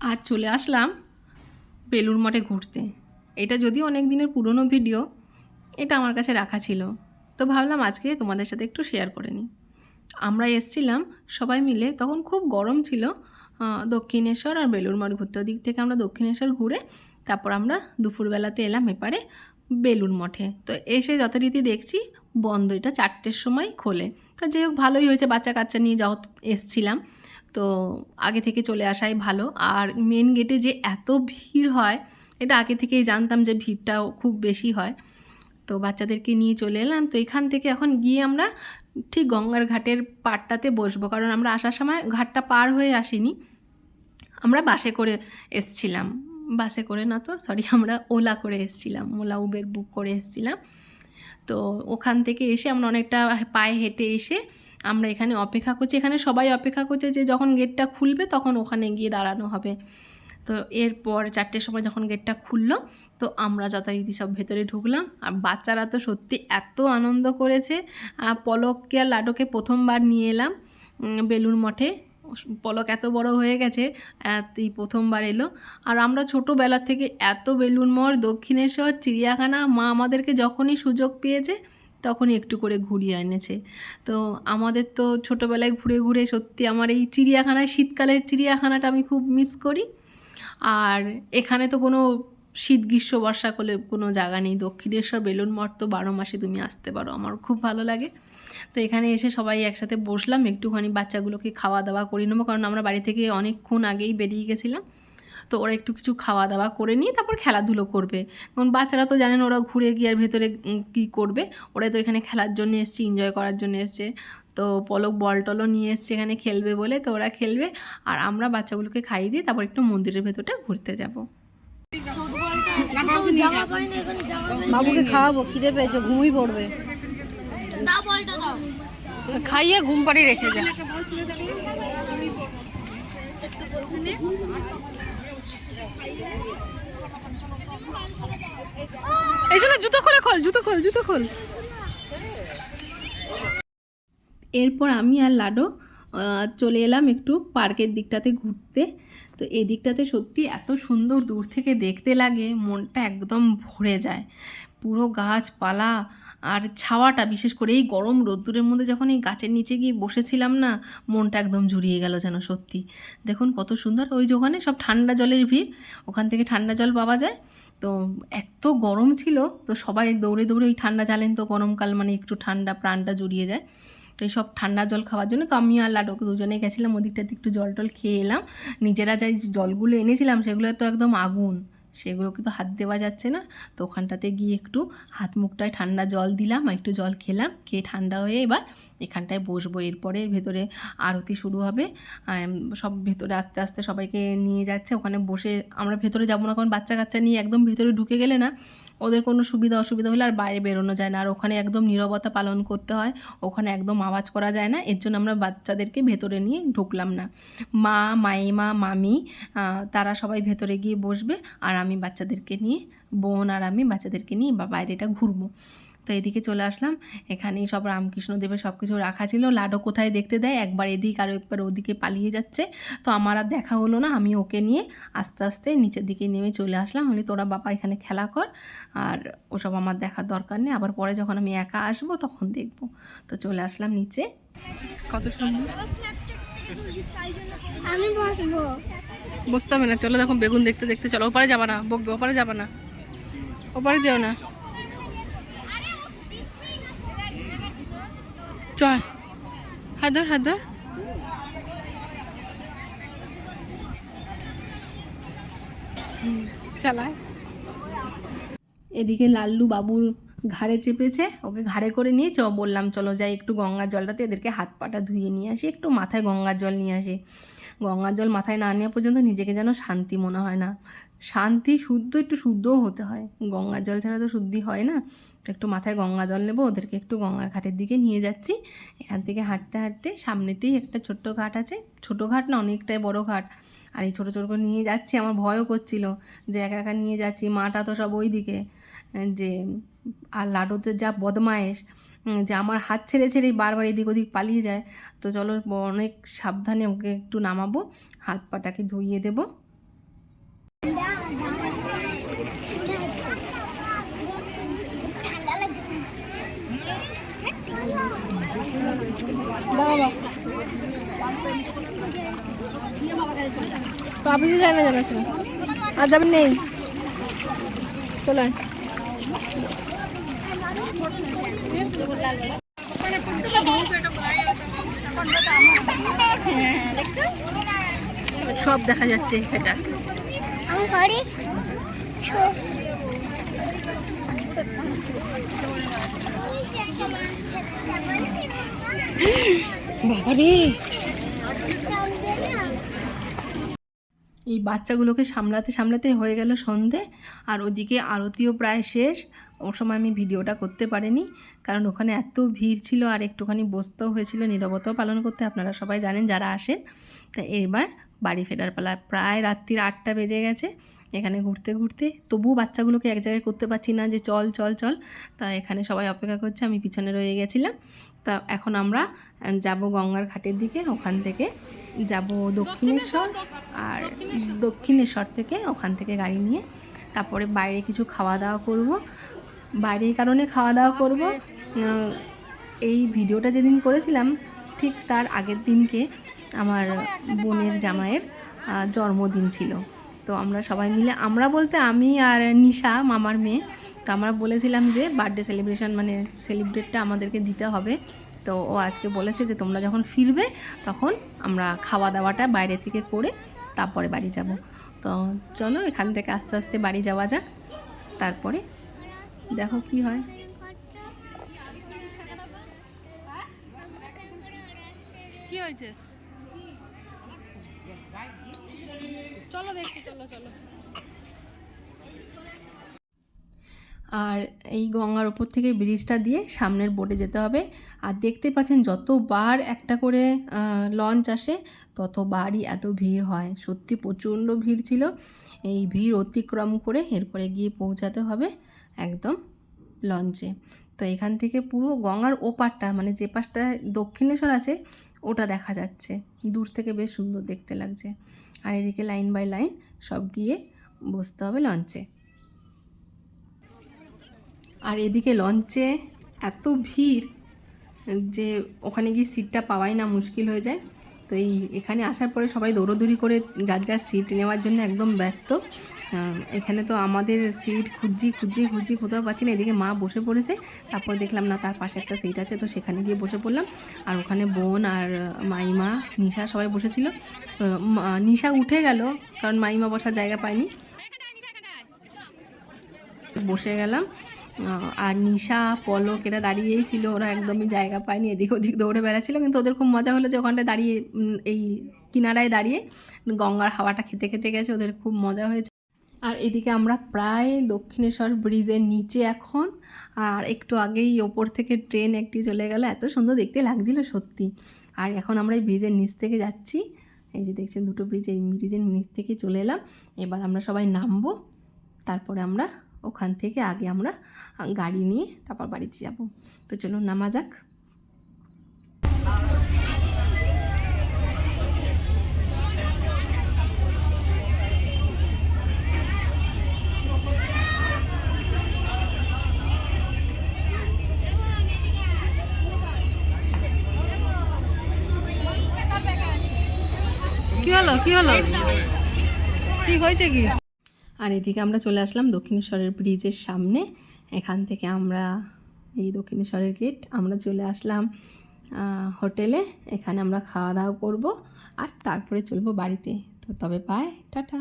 আজ চলে আসলাম বেলুর মঠে ঘুরতে। এটা যদিও অনেক দিনের পুরনো ভিডিও, এটা আমার কাছে রাখা ছিল। তো ভাবলাম আজকে তোমাদের সাথে একটু শেয়ার করে নিই। আমরা এসছিলাম সবাই মিলে, তখন খুব গরম ছিল দক্ষিণেশ্বর আর বেলুর মঠ ঘুরতে। দিক থেকে আমরা দক্ষিণেশ্বর ঘুরে, তারপর আমরা দুপুরবেলাতে এলাম এপারে বেলুর মঠে। তো এসে যথারীতি দেখছি বন্ধ, এটা চারটের সময় খোলে। তো যাই হোক, ভালোই হয়েছে বাচ্চা কাচ্চা নিয়ে যত এসছিলাম। তো আগে থেকে চলে আসাই ভালো। আর মেন গেটে যে এত ভিড় হয়, এটা আগে থেকেই জানতাম যে ভিড়টাও খুব বেশি হয়। তো বাচ্চাদেরকে নিয়ে চলে এলাম। তো এখান থেকে এখন গিয়ে আমরা ঠিক গঙ্গার ঘাটের পাড়টাতে বসবো। কারণ আমরা আসার সময় ঘাটটা পার হয়ে আসিনি। আমরা বাসে করে এসছিলাম। বাসে করে না তো সরি আমরা ওলা করে এসছিলাম। ওলা উবের বুক করে এসছিলাম। তো ওখান থেকে এসে আমরা অনেকটা পায়ে হেঁটে এসে আমরা এখানে অপেক্ষা করছি। এখানে সবাই অপেক্ষা করছে যে যখন গেটটা খুলবে তখন ওখানে গিয়ে দাঁড়ানো হবে। তো এরপর চারটের সময় যখন গেটটা খুললো, তো আমরা যথারীতি সব ভেতরে ঢুকলাম। আর বাচ্চারা তো সত্যি এত আনন্দ করেছে। পলককে আর লাডোকে প্রথমবার নিয়ে এলাম বেলুর মঠে। পলক এত বড় হয়ে গেছে এই প্রথমবার এলো। আর আমরা ছোটোবেলা থেকে এত বেলুন মঠ, দক্ষিণেশ্বর, চিড়িয়াখানা, মা আমাদেরকে যখনই সুযোগ পেয়েছে তখনই একটু করে ঘুরিয়ে এনেছে। তো আমাদের তো ছোটোবেলায় ঘুরে ঘুরে সত্যি আমার এই চিড়িয়াখানায়, শীতকালের চিড়িয়াখানাটা আমি খুব মিস করি। আর এখানে তো কোনো শীত, গ্রীষ্ম বর্ষাকালে কোনো জায়গা নেই। দক্ষিণেশ্বর বেলুন মঠ তো বারো মাসে তুমি আসতে পারো। আমার খুব ভালো লাগে। তো এখানে এসে সবাই একসাথে বসলাম, একটুখানি বাচ্চাগুলোকে খাওয়া দাওয়া করে নেব। কারণ আমরা বাড়ি থেকে অনেকক্ষণ আগেই বেরিয়ে গেছিলাম। তো ওরা একটু কিছু খাওয়া দাওয়া করে নিয়ে তারপর খেলাধুলো করবে। কারণ বাচ্চারা তো জানেন ওরা ঘুরে গিয়ে আর ভেতরে কী করবে? ওরা তো এখানে খেলার জন্য এসছে এনজয় করার জন্য এসছে। তো পলক বল টলও নিয়ে এসছে এখানে খেলবে বলে, তো ওরা খেলবে। আর আমরা বাচ্চাগুলোকে খাইয়ে দিয়ে তারপর একটু মন্দিরের ভেতরটা ঘুরতে যাব। বাবুকে খাওয়াবো, খিদে পেয়েছে, ঘুমই পড়বে। খাইয়ে ঘুম পাড়িয়ে রেখে যা। এই জুতো জুতো খোল জুতো খোল। এরপর আমি আর লাডো চলে এলাম একটু পার্কের দিকটাতে ঘুরতে। তো এই দিকটাতে সত্যি এত সুন্দর দূর থেকে দেখতে লাগে, মনটা একদম ভরে যায়। পুরো গাছপালা আর ছাওয়াটা, বিশেষ করে এই গরম রোদ্দুরের মধ্যে যখন এই গাছের নিচে গিয়ে বসেছিলাম না, মনটা একদম জুড়িয়ে গেল যেন সত্যি। দেখুন কত সুন্দর, ওই যে ওখানে সব ঠান্ডা জলের ভিড়, ওখান থেকে ঠান্ডা জল পাওয়া যায়। তো এত গরম ছিল, তো সবাই দৌড়ে দৌড়ে ওই ঠান্ডা জানেন তো, গরমকাল মানে একটু ঠান্ডা প্রাণটা জুড়িয়ে যায়। তো এই সব ঠান্ডা জল খাওয়ার জন্য তো আমি আর লাডোকে দুজনে গেছিলাম, ওদিকটাতে একটু জল টল খেয়ে এলাম। নিজেরা যাই জলগুলো এনেছিলাম, সেগুলো তো একদম আগুন। সেগুলোকে কিন্তু হাত দেওয়া যাচ্ছে না। তো ওখানটাতে গিয়ে একটু হাত মুখটায় ঠান্ডা জল দিলাম আর একটু জল খেলাম। খেয়ে ঠান্ডা হয়ে এবার এখানটায় বসবো। এরপরে ভেতরে আরতি শুরু হবে। সব ভেতরে আস্তে আস্তে সবাইকে নিয়ে যাচ্ছে। ওখানে বসে আমরা ভেতরে যাব না। কারণ বাচ্চা কাচ্চা নিয়ে একদম ভেতরে ঢুকে গেলে না ওদের কোনো সুবিধা অসুবিধা হলে আর বাইরে বেরোনো যায় না। আর ওখানে একদম নিরবতা পালন করতে হয়। ওখানে একদম আওয়াজ করা যায় না। এর জন্য আমরা বাচ্চাদেরকে ভেতরে নিয়ে ঢুকলাম না। মা, মাইমা, মামি তারা সবাই ভেতরে গিয়ে বসবে। আর আমি বাচ্চাদেরকে নিয়ে, বোন আর আমি বাচ্চাদেরকে নিয়ে বা বাইরেটা ঘুরবো। তো এদিকে চলে আসলাম। এখানেই সব রামকৃষ্ণ দেবের সব কিছু রাখা ছিল। লাডো কোথায় দেখতে দেয়? একবার এদিক আর একবার ওদিকে পালিয়ে যাচ্ছে। তো আমার আর দেখা হলো না। আমি ওকে নিয়ে আস্তে আস্তে নিচের দিকে নেমে চলে আসলাম। আমি তোরা বাবা এখানে খেলা কর। আর ওসব আমার দেখার দরকার নেই। আবার পরে যখন আমি একা আসব তখন দেখব। তো চলে আসলাম নিচে। কত সুন্দর। আমি বসবো। বসতে হবে না। চলো দেখো বেগুন দেখতে দেখতে। চলো ওপারে যাবা না। বকবে ওপারে যাবা না। ওপারে যেও না। হাত ধর হুম, চালায়। এদিকে লাল্লু বাবুর ঘাড়ে চেপেছে ওকে ঘাড়ে করে নিয়ে চ বললাম চলো যাই একটু গঙ্গার জলটাতে এদেরকে হাত পাটা ধুয়ে নিয়ে আসি একটু মাথায় গঙ্গা জল নিয়ে আসি। গঙ্গার জল মাথায় না নেওয়া পর্যন্ত নিজেকে যেন শান্তি মনে হয় না। শান্তি শুদ্ধ, একটু শুদ্ধও হতে হয়। গঙ্গার জল ছাড়া তো শুদ্ধি হয় না। তো একটু মাথায় গঙ্গা জল নেব, ওদেরকে একটু গঙ্গার ঘাটের দিকে নিয়ে যাচ্ছি। এখান থেকে হাঁটতে হাঁটতে সামনেতেই একটা ছোট্ট ঘাট আছে। ছোট ঘাট না, অনেকটাই বড় ঘাট। আর এই ছোটো ছোটো করে নিয়ে যাচ্ছি, আমার ভয়ও করছিল যে একা একা নিয়ে যাচ্ছি, মাটা তো সব ওই দিকে যে, আর লাডুতে যা বদমায়েশ, যে আমার হাত ছেড়ে ছেড়েই বারবার এদিক ওদিক পালিয়ে যায়। তো চলো, অনেক সাবধানে ওকে একটু নামাবো, হাত পাটাকে ধুইয়ে দেবো। তো আপনি যাই না জানা ছিল আর যাবেন নেই। চলে সব দেখা যাচ্ছে এটা। বাবারে। এই বাচ্চাগুলোকে সামলাতে সামলাতে হয়ে গেল সন্ধে আর ওদিকে আরতিও প্রায় শেষ। ওর সময় আমি ভিডিওটা করতে পারিনি কারণ ওখানে এত ভিড় ছিল আর একটুখানি বসতেও হয়েছিল। নিরবতাও পালন করতে আপনারা সবাই জানেন যারা আসেন। তা এবার বাড়ি ফেরার পালা। প্রায় রাত্রির আটটা বেজে গেছে। এখানে ঘুরতে ঘুরতে তবুও বাচ্চাগুলোকে এক জায়গায় করতে পারছি না যে চল চল চল। তা এখানে সবাই অপেক্ষা করছে আমি পিছনে রয়ে গেছিলাম। তা এখন আমরা যাব গঙ্গার ঘাটের দিকে ওখান থেকে যাব দক্ষিণেশ্বর আর দক্ষিণেশ্বর থেকে ওখান থেকে গাড়ি নিয়ে। তারপরে বাইরে কিছু খাওয়া দাওয়া করব। বাইরে এই কারণে খাওয়া দাওয়া করব এই ভিডিওটা যেদিন করেছিলাম ঠিক তার আগের দিনকে আমার বোনের জামাইয়ের জন্মদিন ছিল। তো আমরা সবাই মিলে আমরা বলতে আমি আর নিশা মামার মেয়ে। তো আমরা বলেছিলাম যে বার্থডে সেলিব্রেশন মানে সেলিব্রেটটা আমাদেরকে দিতে হবে। তো ও আজকে বলেছে যে তোমরা যখন ফিরবে তখন আমরা খাওয়া দাওয়াটা বাইরে থেকে করে তারপরে বাড়ি যাব। তো চলো এখান থেকে আস্তে আস্তে বাড়ি যাওয়া যাক। তারপরে দেখো কি হয়। কি হয়েছে? চলো দেখি, চলো চলো। আর এই গঙ্গার ওপর থেকে ব্রিজটা দিয়ে সামনের বোটে যেতে হবে। আর দেখতে পাচ্ছেন যতবার একটা করে লঞ্চ আসে, ততবারই এত ভিড় হয়। সত্যি প্রচণ্ড ভিড় ছিল। এই ভিড় অতিক্রম করে এরপরে গিয়ে পৌঁছাতে হবে একদম লঞ্চে তো এখান থেকে পুরো গঙ্গার ওপারটা মানে যে পাশটা দক্ষিণেশ্বর আছে, ওটা দেখা যাচ্ছে। দূর থেকে বেশ সুন্দর দেখতে লাগছে। আর এদিকে লাইন বাই লাইন সব গিয়ে বসতে হবে লঞ্চে। আর এদিকে লঞ্চে এত ভিড় যে ওখানে গিয়ে সিটটা পাওয়াই না মুশকিল হয়ে যায়। তো এই এখানে আসার পরে সবাই দৌড়োদৌড়ি করে যার যার সিট নেওয়ার জন্য একদম ব্যস্ত। এখানে তো আমাদের সিট খুঁজছি খুঁজছি খুঁজছি, কোথাও পাচ্ছি না। এদিকে মা বসে পড়েছে, তারপর দেখলাম, না, তার পাশে একটা সিট আছে, তো সেখানে গিয়ে বসে পড়লাম। আর ওখানে বোন আর মাইমা, নিশা সবাই বসেছিল। নিশা উঠে গেল, কারণ মাইমা বসার জায়গা পায়নি। বসে গেলাম। আর নিশা, পলক, এরা দাঁড়িয়েই ছিল, ওরা একদমই জায়গা পায়নি, এদিক ওদিক দৌড়ে বেড়াচ্ছিল। কিন্তু ওদের খুব মজা হলো যে ওখানটায় দাঁড়িয়ে এই কিনারায় দাঁড়িয়ে গঙ্গার হাওয়াটা খেতে খেতে গেছে, ওদের খুব মজা হয়েছে। আর এদিকে আমরা প্রায় দক্ষিণেশ্বর ব্রিজের নিচে এখন। আর একটু আগেই ওপর থেকে ট্রেন একটি চলে গেল। এত সুন্দর দেখতে লাগছিল সত্যি। আর এখন আমরা এই ব্রিজের নিচ থেকে যাচ্ছি। এই যে দেখছেন দুটো ব্রিজ, এই ব্রিজের নিচ থেকে চলে এলাম। এবার আমরা সবাই নামবো। তারপরে আমরা ওখান থেকে আগে আমরা গাড়ি নিয়ে তারপর বাড়িতে যাব। তো চলুন নামা যাক। কি হলো? কি হয়েছে কি? আর এদিকে আমরা চলে আসলাম দক্ষিণেশ্বরের ব্রিজের সামনে। এখান থেকে আমরা এই দক্ষিণেশ্বরের গেট আমরা চলে আসলাম হোটেলে। এখানে আমরা খাওয়া দাওয়া করব আর তারপরে চলবো বাড়িতে। তো তবে পায় টাটা।